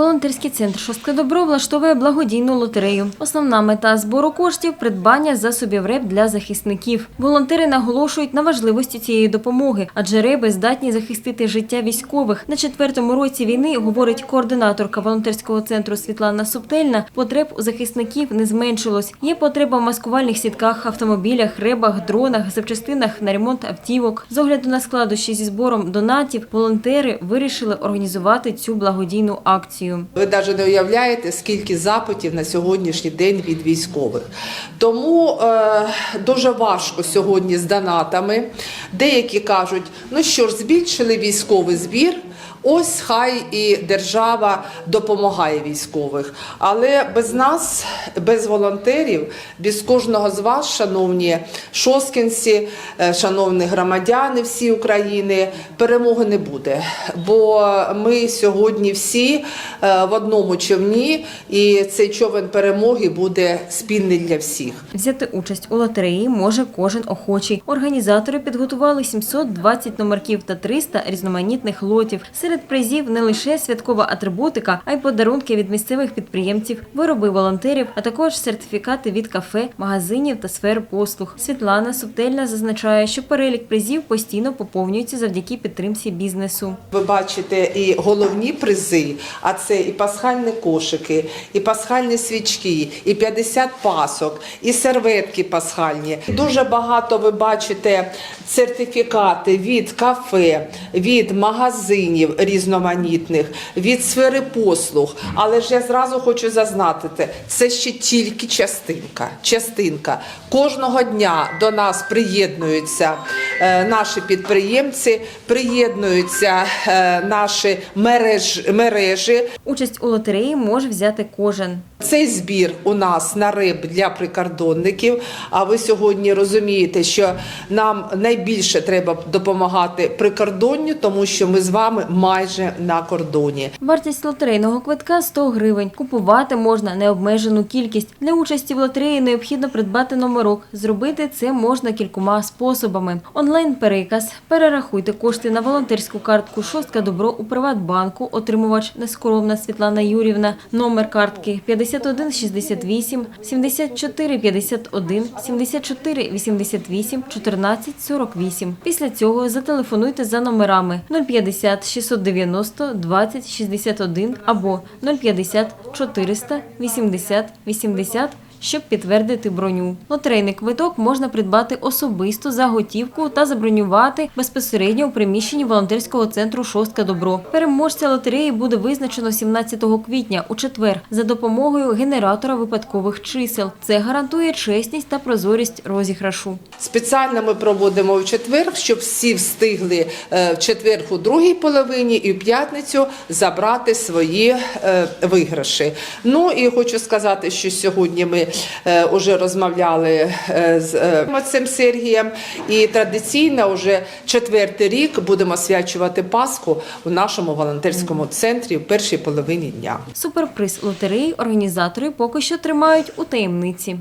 Волонтерський центр «Шостке добро влаштовує благодійну лотерею. Основна мета збору коштів придбання засобів РЕБ для захисників. Волонтери наголошують на важливості цієї допомоги, адже РЕБи здатні захистити життя військових. На четвертому році війни, говорить координаторка волонтерського центру Світлана Субтельна, потреб у захисників не зменшилось. Є потреба в маскувальних сітках, автомобілях, ребах, дронах, запчастинах на ремонт автівок. З огляду на складощі зі збором донатів, волонтери вирішили організувати цю благодійну акцію. Ви навіть не уявляєте, скільки запитів на сьогоднішній день від військових. Тому е, дуже важко сьогодні з донатами. Деякі кажуть, ну що ж, збільшили військовий збір. Ось хай і держава допомагає військових. Але без нас, без волонтерів, без кожного з вас, шановні шоскінці, е, шановні громадяни всі України, перемоги не буде. Бо ми сьогодні всі е, в одному човні, і цей човен перемоги буде спільний для всіх. Взяти участь у лотереї може кожен охочий. Організатори підготували 720 номерків та 300 різноманітних лотів. Серед призів не лише святкова атрибутика, а й подарунки від місцевих підприємців, вироби волонтерів, а також сертифікати від кафе, магазинів та сфер послуг. Світлана Субтельна зазначає, що перелік призів постійно поповнюється завдяки підтримці бізнесу. Ви бачите і головні призи, а це і пасхальні кошики, і пасхальні свічки, і 50 пасок, і серветки пасхальні. Дуже багато ви бачите сертифікати від кафе, від магазинів різноманітних, від сфери послуг. Але ж я зразу хочу зазначити, це ще тільки частинка. Частинка кожного дня до нас приєднуються е, наші підприємці, приєднуються е, наші мереж, мережі. Участь у лотереї може взяти кожен. Цей збір у нас на риб для прикордонників. А ви сьогодні розумієте, що нам найбільше треба допомагати прикордонню, тому що ми з вами майже на кордоні. Вартість лотерейного квитка 100 гривень. Купувати можна необмежену кількість. Для участі в лотереї необхідно придбати номерок. Зробити це можна кількома способами. Онлайн-переказ. Перерахуйте кошти на волонтерську картку «Шостка добро» у Приватбанку. Отримувач нескоромна Світлана Юрівна. Номер картки 5168 7451 7488 1448. Після цього зателефонуйте за номерами 050 690 20 61 або 050 400 80 80 щоб підтвердити броню. Лотерейний квиток можна придбати особисто за готівку та забронювати безпосередньо у приміщенні волонтерського центру Шостка Добро. Переможця лотереї буде визначено 17 квітня у четвер за допомогою генератора випадкових чисел. Це гарантує чесність та прозорість розіграшу. Спеціально ми проводимо в четвер, щоб всі встигли е, в четвер у другій половині і в п'ятницю забрати свої е, виграші. Ну і хочу сказати, що сьогодні ми вже розмовляли е, з е, отцем Сергієм, і традиційно вже четвертий рік будемо свячувати Пасху в нашому волонтерському центрі в першій половині дня. Суперприз лотереї організатори поки що тримають у таємниці.